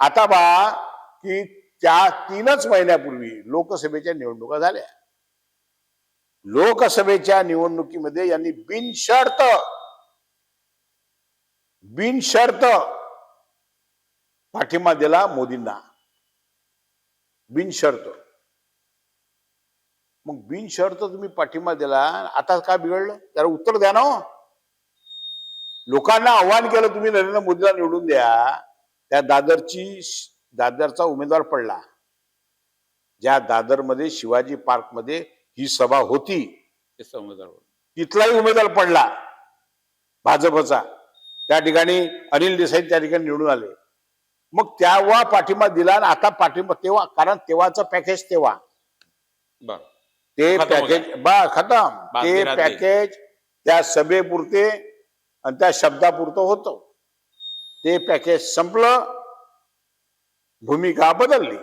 आता बा की त्या तीनच महिन्यापूर्वी लोकसभेच्या निवडणुका झाल्या. लोकसभेच्या निवडणुकीमध्ये यांनी बिनशर्त बिनशर्त पाठिंबा दिला मोदींना. बिनशर्त. मग बिनशर्त तुम्ही पाठिंबा दिला आता काय बिघडलं? त्याला उत्तर द्या ना हो. लोकांना आव्हान केलं तुम्ही नरेंद्र मोदीला निवडून द्या. त्या दादरची दादरचा उमेदवार पडला. ज्या दादरमध्ये शिवाजी पार्कमध्ये ही सभा होती उमेदवार. तिथलाही उमेदवार पडला भाजपचा. त्या ठिकाणी अनिल देसाई त्या ठिकाणी निवडून आले. मग तेव्हा पाठिंबा दिला आणि आता पाठिंबा तेव्हा कारण तेव्हाचं पॅकेज तेव्हा. बर. ते पॅकेज बा खतम. ते. पॅकेज त्या सभेपुरते आणि त्या शब्दापुरतं होतं. ते पॅकेज संपलं भूमिका बदलली.